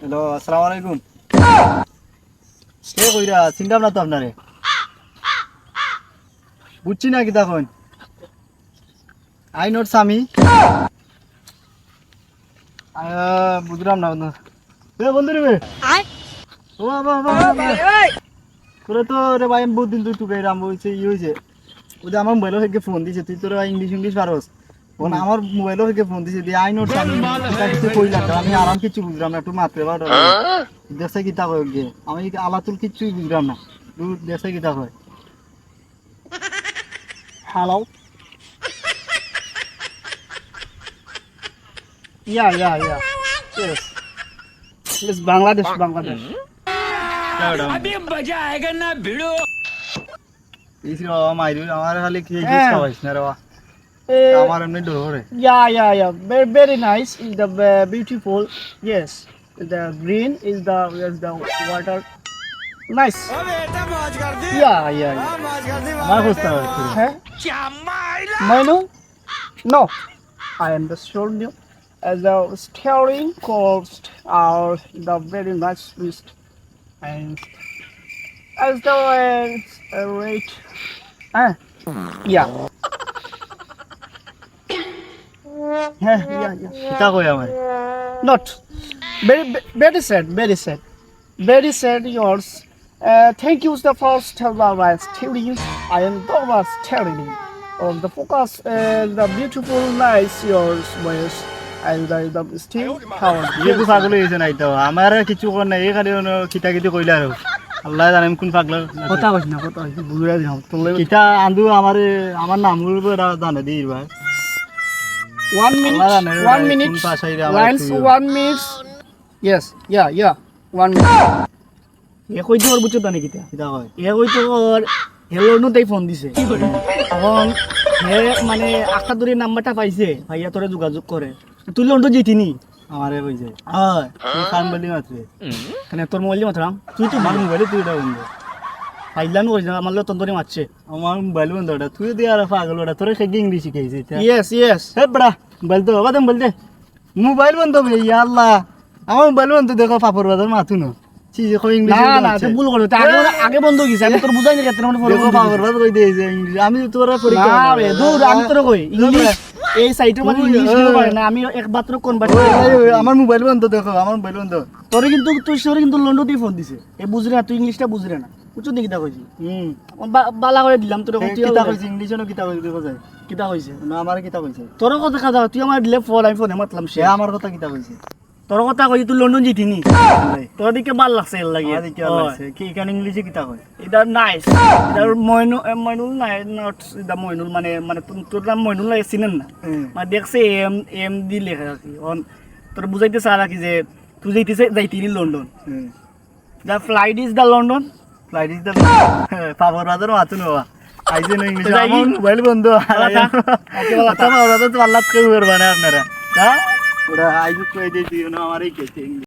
Hello আসসালামু আলাইকুম। কে কইরা চিন্তা না তো আপনারে। বুঝছি না কি তখন? আই নোট স্বামী। বুঝলাম না বন্ধু। বন্ধু রে ও তোরা তো রে ভাই আমি বহুত দিন তুই টুকাই রাম ই হয়েছে ওদের আমার মোবাইলও থেকে ফোন দিছে তুই তোরা ইংলিশ ইংলিশ পারস? ফোন আমার মোবাইলও থেকে ফোন দিছে দিয়ে আই নোট আমি এটা কিছু আমি আরাম কিছু বুঝলাম না একটু মাত্রে বা দেশে কয় গিয়ে আমি আলাতুল কিচ্ছুই বুঝলাম না দেশে কয় হ্যালো মাইরু আমার খালি কি হ্যাঁ। খাওয়াইছ না রে বাবা Eh, আমার এমনি ডরে yeah, yeah, yeah. Very, very nice. Is the uh, beautiful. Yes. The green is the is the water. Nice. Yeah, yeah, yeah. আমার খুঁজতে হবে Huh? Menu? No. I am the sure new. As the steering cost are the very nice list. And as the uh, uh, rate. Ah, yeah. thank you the first was telling you. I am the was telling you. On the focus, uh, the beautiful nice yours was, and the, the still power. ইয়ে পাগল হয়েছে নাই তো আমার কিছু কর নাই এই খালি কিতা কিতি কইলে আর আল্লাহ জানে আমি কোন পাগল কথা কইস না কথা কইস বুঝে দিলাম তোলে কিতা আন্দু আমার আমার নামগুলো জানে দিই ভাই one minute আল্লাহ জানে one কোন minute. পাশাই রে আমার lines তুইও। one minute. Yes yeah yeah one minute. এ কই তোর বুঝছ কিতা কয় এ কই তোর হেলো নু তাই ফোন দিছে। এখন হে মানে আশাদুরি নাম্বারটা পাইছে। ভাইয়া তোরে যোগাযোগ করে। তুই লোনটো জিতিনি। আমারে কইছে। হয়। কান বলি মাত্র। কেন তোর মোবাইল মাত্রাম তুই তো আমার মোবাইলে তুই এটা বন্ধ। ফাইলানো কইছ আমার লোক তন্দরি মারছে আমার মোবাইল বন্ধ ওটা তুই দিয়ে আর পাগল ওটা তোরে খেগে ইংলিশ শিখাইছে ইয়েস ইয়েস হে বড়া মোবাইল তো বাবা বল দে মোবাইল বন্ধ বে ইয়া আল্লাহ আমার মোবাইল বন্ধ দেখো পাপর বাজার মাথু না চিজ কই ইংলিশ না না তুই ভুল করলি আগে আগে বন্ধ গেছে আমি তোর বুঝাই মানে আমি তোরা পরীক্ষা না রে দূর আমি তোর কই ইংলিশ এই সাইটের মানে ইংলিশ। পারে না আমি একমাত্র আমার মোবাইল বন্ধ দেখো আমার মোবাইল বন্ধ তোরে কিন্তু তুই সরে কিন্তু লন্ডন দিয়ে ফোন দিছে এ বুঝরে না তুই ইংলিশটা বুঝরে না বুঝছ দেখি তা কইছি হুম বালা করে দিলাম তোর কিতা কইছে ইংলিশ কিতা কইছে দেখো যায় কিতা কইছে না আমার কিতা কইছে তোর কথা কথা তুই আমার দিলে ফোন আমি ফোনে মাতলাম সে আমার কথা কিতা কইছে তোর কথা কইছি তুই লন্ডন জিতিনি তোর দিকে ভালো লাগছে এর লাগে। আমার কি লাগছে কি কেন ইংলিশে কিতা কয় এটা নাইস এটা মইনুল মইনুল নাই নট এটা মইনুল মানে মানে তোর- নাম মইনুল লাগে চিনেন না? মানে দেখছে এম এম দি লেখা রাখি অন তোর বুঝাইতে চাই রাখি যে তুই যাইতেছে যাইতিনি London the flight is the London flight is the পাপর বাজার মাথু না আইছে না ইংলিশ। আমার মোবাইল বন্ধ আল্লাহ কেউ করবে না আপনারা হ্যাঁ ওরা আইজু কই দিয়ে দিও না আমারই কেছে